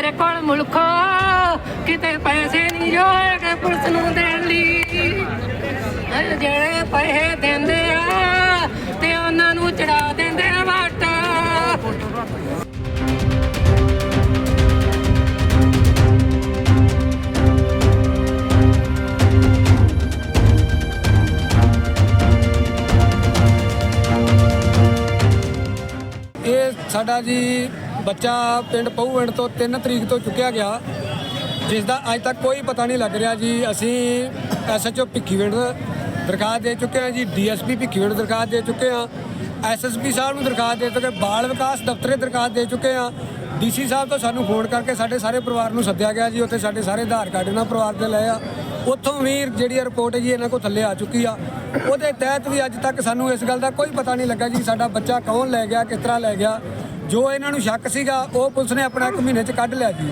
ਮੇਰੇ ਕੋਲ ਮੁਲਕੋ, ਕਿਤੇ ਪੈਸੇ ਨਹੀਂ ਜੋ ਹੈਗੇ ਪੁਲਿਸ ਨੂੰ ਦੇਣ ਲਈ। ਜਿਹੜੇ ਪੈਸੇ ਦਿੰਦੇ ਆ, ਤੇ ਉਹਨਾਂ ਨੂੰ ਚੜਾ ਦਿੰਦੇ ਆ ਵਾਟ। ਇਹ ਸਾਡਾ ਜੀ ਬੱਚਾ ਪਿੰਡ ਪਹੂ ਪਿੰਡ ਤੋਂ 3 ਤਰੀਕ ਤੋਂ ਚੁੱਕਿਆ ਗਿਆ। ਜਿਸ ਦਾ ਅੱਜ ਤੱਕ ਕੋਈ ਪਤਾ ਨਹੀਂ ਲੱਗ ਰਿਹਾ ਜੀ, ਅਸੀਂ ਐਸਐਚਓ ਭਿੱਖੀਵਿੰਡ ਦਰਖਾਸਤ ਦੇ ਚੁੱਕੇ ਹਾਂ ਜੀ ਡੀਐਸਪੀ ਭਿੱਖੀਵਿੰਡ ਦਰਖਾਸਤ ਦੇ ਚੁੱਕੇ ਹਾਂ। ਐਸਐਸਪੀ ਸਾਹਿਬ ਨੂੰ ਦਰਖਾਸਤ ਦੇ ਚੁੱਕੇ ਬਾਲ ਵਿਕਾਸ ਦਫ਼ਤਰੇ ਦਰਖਾਸਤ ਦੇ ਚੁੱਕੇ ਹਾਂ। ਡੀਸੀ ਸਾਹਿਬ ਤੋਂ ਸਾਨੂੰ ਫੋਨ ਕਰਕੇ ਸਾਡੇ ਸਾਰੇ ਪਰਿਵਾਰ ਨੂੰ ਸੱਦਿਆ ਗਿਆ ਜੀ, ਉੱਥੇ ਸਾਡੇ ਸਾਰੇ ਆਧਾਰ ਕਾਰਡ ਇਹਨਾਂ ਪਰਿਵਾਰ ਦੇ ਲਏ ਆ। ਉੱਥੋਂ ਵੀ ਜਿਹੜੀ ਰਿਪੋਰਟ ਹੈ ਜੀ, ਇਹਨਾਂ ਕੋਲ ਥੱਲੇ ਆ ਚੁੱਕੀ ਆ। ਉਹਦੇ ਤਹਿਤ ਵੀ ਅੱਜ ਤੱਕ ਸਾਨੂੰ ਇਸ ਗੱਲ ਦਾ ਕੋਈ ਪਤਾ ਨਹੀਂ ਲੱਗਾ ਜੀ, ਸਾਡਾ ਬੱਚਾ ਕੌਣ ਲੈ ਗਿਆ, ਕਿਸ ਤਰ੍ਹਾਂ ਲੈ ਗਿਆ। ਜੋ ਇਹਨਾਂ ਨੂੰ ਸ਼ੱਕ ਸੀਗਾ ਉਹ ਪੁਲਿਸ ਨੇ ਆਪਣਾ ਇੱਕ ਮਹੀਨੇ ਚ ਕੱਢ ਲਿਆ ਜੀ।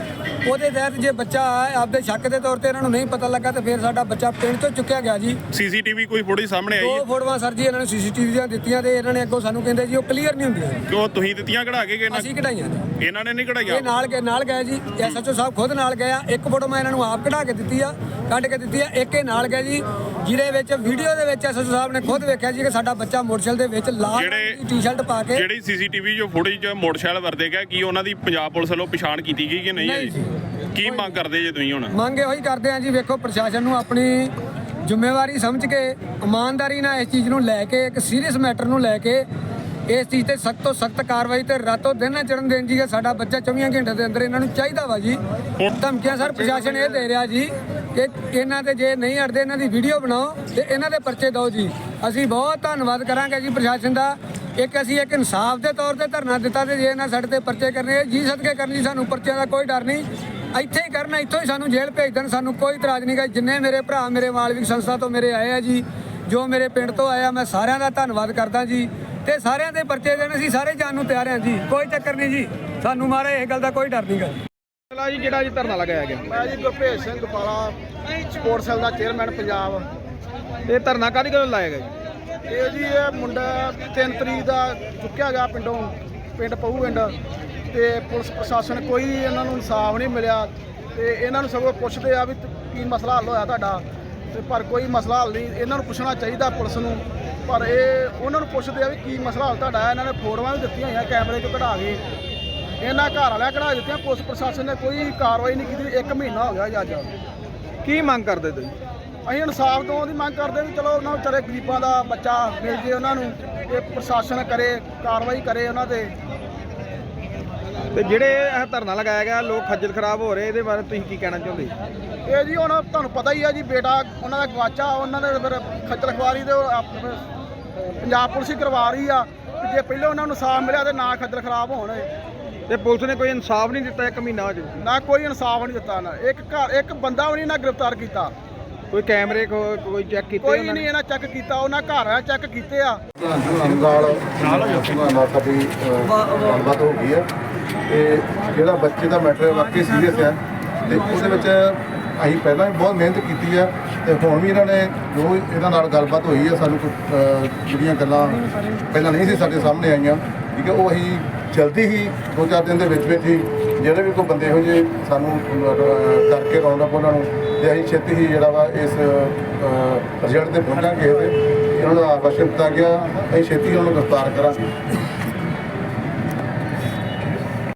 ਉਹਦੇ ਤਹਿਤ ਜੇ ਬੱਚਾ ਆਪਦੇ ਸ਼ੱਕ ਦੇ ਤੌਰ ਤੇ ਇਹਨਾਂ ਨੂੰ ਨਹੀਂ ਪਤਾ ਲੱਗਾ ਤੇ ਫਿਰ ਸਾਡਾ ਬੱਚਾ ਪਿੰਡ ਤੋਂ ਚੁੱਕਿਆ ਗਿਆ ਜੀ। ਸੀਸੀਟੀਵੀ ਕੋਈ ਫੋਟੋ ਸਾਹਮਣੇ ਆਈ ਦੋ ਫੋਟੋਆਂ ਸਰ ਜੀ ਇਹਨਾਂ ਨੂੰ ਸੀਸੀਟੀਵੀ ਦੀਆਂ ਦਿੱਤੀਆਂ ਤੇ ਇਹਨਾਂ ਨੇ ਅੱਗੋਂ ਸਾਨੂੰ ਕਹਿੰਦੇ ਜੀ ਉਹ ਕਲੀਅਰ ਨਹੀਂ ਹੁੰਦੀਆਂ ਕਿਉਂ ਤੁਸੀਂ ਦਿੱਤੀਆਂ ਕਢਾ ਕੇ ਗਏ ਨਾ ਅਸੀਂ ਕਢਾਈਆਂ ਇਹਨਾਂ ਨੇ ਨਹੀਂ ਇਹ ਕਢਾਈਆਂ ਨਾਲ ਗਏ ਨਾਲ ਗਏ ਜੀ। ਐਸਐਚਓ ਸਾਹਿਬ ਖੁਦ ਨਾਲ ਗਏ ਆ। ਇੱਕ ਫੋਟੋ ਮੈਂ ਇਹਨਾਂ ਨੂੰ ਆਪ ਕਢਾ ਕੇ ਦਿੱਤੀ ਆ ਕੱਢ ਕੇ ਦਿੱਤੀ ਆ। ਇੱਕ ਇਹ ਨਾਲ ਗਏ ਜੀ। ਜਿਹਦੇ ਵਿੱਚ ਵੀਡੀਓ ਦੇ ਵਿੱਚ ਐਸਐਚਓ ਸਾਹਿਬ ਨੇ ਖੁਦ ਵੇਖਿਆ ਜੀ ਕਿ ਸਾਡਾ ਬੱਚਾ ਮੋਟਰਸਾਈਕਲ ਦੇ ਵਿੱਚ ਲਾਲ ਜਿਹੜੇ- ਰੰਗ ਦੀ ਟੀ-ਸ਼ਰਟ ਪਾ ਕੇ ਜਿਹੜੀ ਸੀਸੀਟੀਵੀ ਜੋ ਫੁਟੇਜ ਮੋਟਰਸਾਈਕਲ ਵਰਦੇ ਗਿਆ ਕੀ ਉਹਨਾਂ ਦੀ ਪੰਜਾਬ ਪੁਲਿਸ ਵੱਲੋਂ ਪਛਾਣ ਕੀਤੀ ਗਈ ਕਿ ਨਹੀਂ ਨਹੀਂ ਹੋਈ ਕੀ ਮੰਗ ਕਰਦੇ ਜੇ ਤੁਸੀਂ ਹੁਣ? ਮੰਗ ਇਹੋ ਹੀ ਕਰਦੇ ਆ ਜੀ ਵੇਖੋ ਪ੍ਰਸ਼ਾਸਨ ਨੂੰ ਆਪਣੀ ਜ਼ਿੰਮੇਵਾਰੀ ਸਮਝ ਕੇ ਇਮਾਨਦਾਰੀ ਨਾਲ ਇਸ ਚੀਜ਼ ਨੂੰ ਲੈ ਕੇ ਇੱਕ ਸੀਰੀਅਸ ਮੈਟਰ ਨੂੰ ਲੈ ਕੇ ਇਸ ਚੀਜ਼ ਤੇ ਸਖਤ ਤੋਂ ਸਖਤ ਕਾਰਵਾਈ ਤੇ ਰਾਤੋਂ ਦਿਨ ਨਾ ਚੜਨ ਦੇਣ ਜੀ ਕਿ ਸਾਡਾ ਬੱਚਾ 24 ਘੰਟੇ ਦੇ ਅੰਦਰ ਇਹਨਾਂ ਨੂੰ ਚਾਹੀਦਾ ਵਾ ਜੀ। ਧਮਕੀਆਂ ਸਰ ਪ੍ਰਸ਼ਾਸਨ ਇਹ ਦੇ ਰਿਹਾ ਜੀ ਕਿ ਇਹਨਾਂ ਤੇ ਜੇ ਨਹੀਂ ਅੜਦੇ, ਇਹਨਾਂ ਦੀ ਵੀਡੀਓ ਬਣਾਓ ਤੇ ਇਹਨਾਂ ਦੇ ਪਰਚੇ ਦਿਓ ਜੀ। ਅਸੀਂ ਬਹੁਤ ਧੰਨਵਾਦ ਕਰਾਂਗੇ ਜੀ ਪ੍ਰਸ਼ਾਸਨ ਦਾ। ਇੱਕ ਅਸੀਂ ਇੱਕ ਇਨਸਾਫ ਦੇ ਤੌਰ ਤੇ ਧਰਨਾ ਦਿੱਤਾ ਤੇ ਜੇ ਇਹਨਾਂ ਸਾਡੇ ਤੇ ਪਰਚੇ ਕਰਨੇ ਜੀ ਸਦਕੇ ਕਰਨੀ ਸਾਨੂੰ ਪਰਚਿਆਂ ਦਾ ਕੋਈ ਡਰ ਨਹੀਂ। ਇੱਥੇ ਹੀ ਕਰਨਾ, ਇੱਥੋਂ ਹੀ ਸਾਨੂੰ ਜੇਲ੍ਹ ਭੇਜ ਦੇਣ ਸਾਨੂੰ ਕੋਈ ਇਤਰਾਜ਼ ਨਹੀਂ ਗਾ। ਜਿੰਨੇ ਮੇਰੇ ਭਰਾ, ਮੇਰੇ ਮਾਲਵਿਕ ਸੰਸਥਾ ਤੋਂ ਮੇਰੇ ਆਏ ਆ ਜੀ, ਜੋ ਮੇਰੇ ਪਿੰਡ ਤੋਂ ਆਇਆ ਮੈਂ ਸਾਰਿਆਂ ਦਾ ਧੰਨਵਾਦ ਕਰਦਾ ਜੀ। ਤੇ ਸਾਰਿਆਂ ਦੇ ਪਰਚੇ ਦੇਣ, ਅਸੀਂ ਸਾਰੇ ਜਾਣ ਨੂੰ ਤਿਆਰ ਹਾਂ ਜੀ। ਕੋਈ ਚੱਕਰ ਨਹੀਂ ਜੀ। ਸਾਨੂੰ ਮਾਰੇ, ਇਹ ਗੱਲ ਦਾ ਕੋਈ ਡਰ ਨਹੀਂ ਗਾ। ਜੀ ਮਸਲਾ ਜੀ ਜਿਹੜਾ ਅੱਜ ਧਰਨਾ ਲਗਾਇਆ ਗਿਆ? ਮੈਂ ਜੀ ਗੁਰਭੇਜ ਸਿੰਘ ਗੋਪਾਲਾ ਸਪੋਰਟਸ ਸੈੱਲ ਦਾ ਚੇਅਰਮੈਨ ਪੰਜਾਬ। ਇਹ ਧਰਨਾ ਕਾਹਦੀ ਗੱਲ ਲਾਇਆ ਗਿਆ ਜੀ? ਇਹ ਜੀ ਇਹ ਮੁੰਡਾ 3 ਤਰੀਕ ਦਾ ਚੁੱਕਿਆ ਗਿਆ ਪਿੰਡੋਂ ਪਿੰਡ ਪਹੂਵਿੰਡ ਤੇ ਪੁਲਿਸ ਪ੍ਰਸ਼ਾਸਨ ਕੋਈ ਇਹਨਾਂ ਨੂੰ ਇਨਸਾਫ ਨਹੀਂ ਮਿਲਿਆ। ਤੇ ਇਹਨਾਂ ਨੂੰ ਸਗੋਂ ਪੁੱਛਦੇ ਆ ਵੀ ਤ- ਕੀ ਮਸਲਾ ਹੱਲ ਹੋਇਆ ਤੁਹਾਡਾ। ਤੇ ਪਰ ਕੋਈ ਮਸਲਾ ਹੱਲ ਨਹੀਂ ਇਹਨਾਂ ਨੂੰ ਪੁੱਛਣਾ ਚਾਹੀਦਾ ਪੁਲਿਸ ਨੂੰ। ਪਰ ਇਹ ਉਹਨਾਂ ਨੂੰ ਪੁੱਛਦੇ ਆ ਵੀ ਕੀ ਮਸਲਾ ਹੱਲ ਤੁਹਾਡਾ ਹੈ। ਇਹਨਾਂ ਨੇ ਫੋਟੋਆਂ ਵੀ ਦਿੱਤੀਆਂ ਹੋਈਆਂ ਕੈਮਰੇ 'ਚੋਂ ਕਢਾ ਕੇ। ਇਹਨਾਂ ਘਰ ਵਾਲਿਆਂ ਕਢਾ ਦਿੱਤੀਆਂ ਪੁਲਿਸ ਪ੍ਰਸ਼ਾਸਨ ਨੇ ਕੋਈ ਕਾਰਵਾਈ ਨਹੀਂ ਕੀਤੀ ਇੱਕ ਮਹੀਨਾ ਹੋ ਗਿਆ ਜੀ ਅੱਜ। ਕੀ ਮੰਗ ਕਰਦੇ ਤੁਸੀਂ? ਅਸੀਂ ਇਨਸਾਫ ਤੋਂ ਦੀ ਮੰਗ ਕਰਦੇ ਵੀ ਚਲੋ ਉਹਨਾਂ ਵਿਚਾਰੇ ਗਰੀਬਾਂ ਦਾ ਬੱਚਾ ਮਿਲ ਜੇ ਉਹਨਾਂ ਨੂੰ ਇਹ ਪ੍ਰਸ਼ਾਸਨ ਕਰੇ ਕਾਰਵਾਈ ਕਰੇ ਉਹਨਾਂ ਤੇ। ਤੇ ਜਿਹੜੇ ਇਹ ਧਰਨਾ ਲਗਾਇਆ ਗਿਆ ਲੋਕ ਖੱਜਲ ਖਰਾਬ ਹੋ ਰਹੇ ਇਹਦੇ ਬਾਰੇ ਤੁਸੀਂ ਕੀ ਕਹਿਣਾ ਚਾਹੁੰਦੇ ਇਹ ਜੀ ਹੁਣ ਤੁਹਾਨੂੰ ਪਤਾ ਹੀ ਆ ਜੀ ਬੇਟਾ ਉਹਨਾਂ ਦਾ ਗਵਾਚਾ ਉਹਨਾਂ ਦੇ ਫਿਰ ਖੱਜਲ ਖਵਾਰੀ ਤੇ ਉਹ ਆਪ- ਪੰਜਾਬ ਪੁਲਿਸ ਹੀ ਕਰਵਾ ਰਹੀ ਆ ਜੇ ਪਹਿਲਾਂ ਉਹਨਾਂ ਨੂੰ ਇਨਸਾਫ ਮਿਲਿਆ ਤੇ ਨਾ ਖੱਜਲ ਖਰਾਬ ਹੋਣ। ਤੇ ਪੁਲਿਸ ਨੇ ਕੋਈ ਇਨਸਾਫ ਨਹੀਂ ਦਿੱਤਾ ਇੱਕ ਮਹੀਨਾ ਹੋ ਜਾ ਨਾ ਕੋਈ ਇਨਸਾਫ ਨਹੀਂ ਦਿੱਤਾ ਨਾ ਇੱਕ ਘਰ ਇੱਕ ਬੰਦਾ ਵੀ ਨਹੀਂ ਨਾ ਗ੍ਰਿਫਤਾਰ ਕੀਤਾ। ਕੋਈ ਕੈਮਰੇ ਕੋ- ਕੋਈ ਚੈੱਕ ਕੀਤੇ ਕੋਈ ਉਹਨਾਂ ਨੇ? ਨਹੀਂ ਇਹਨਾਂ ਚੈੱਕ ਕੀਤਾ ਉਹਨਾਂ ਘਰ ਆ ਚੈੱਕ ਕੀਤੇ ਆ। ਨਾਲ ਨਾਲ ਸਾਡੀ ਅਹ, ਗੱਲਬਾਤ ਹੋ ਗਈ ਹੈ। ਤੇ ਜਿਹੜਾ ਬੱਚੇ ਦਾ ਮੈਟਰ ਵਾਕਈ ਸੀਰੀਅਸ ਹੈ ਤੇ ਉਹਦੇ ਵਿੱਚ ਅਸੀਂ ਪਹਿਲਾਂ ਵੀ ਬਹੁਤ ਮਿਹਨਤ ਕੀਤੀ ਹੈ ਤੇ ਹੁਣ ਵੀ ਇਹਨਾਂ ਨੇ ਜੋ ਇਹਨਾਂ ਨਾਲ ਗੱਲਬਾਤ ਹੋਈ ਹੈ ਸਾਨੂੰ ਕੁਝ, ਅਹ, ਜਿਹੜੀਆਂ ਗੱਲਾਂ ਪਹਿਲਾਂ ਨਹੀਂ ਸੀ ਸਾਡੇ ਸਾਹਮਣੇ ਆਈਆਂ ਠੀਕ ਹੈ, ਉਹ ਅਸੀਂ ਜਲਦੀ ਹੀ ਦੋ ਚਾਰ ਦਿਨ ਦੇ ਵਿੱਚ ਵਿੱਚ ਹੀ ਜਿਹੜੇ ਵੀ ਕੋਈ ਬੰਦੇ ਇਹੋ ਜਿਹੇ ਸਾਨੂੰ ਕਰਕੇ ਰੌਂਡ ਅਪ ਉਹਨਾਂ ਨੂੰ, ਤੇ ਅਸੀਂ ਛੇਤੀ ਹੀ ਜਿਹੜਾ ਵਾ ਇਸ ਰਿਜ਼ਲਟ ਤੇ ਪਹੁੰਚਾਂਗੇ ਤੇ ਇਹਨਾਂ ਦਾ ਆਕਰਸ਼ਣ ਦਿੱਤਾ ਗਿਆ, ਅਸੀਂ ਛੇਤੀ ਉਹਨਾਂ ਨੂੰ ਗ੍ਰਿਫਤਾਰ ਕਰਾਂਗੇ।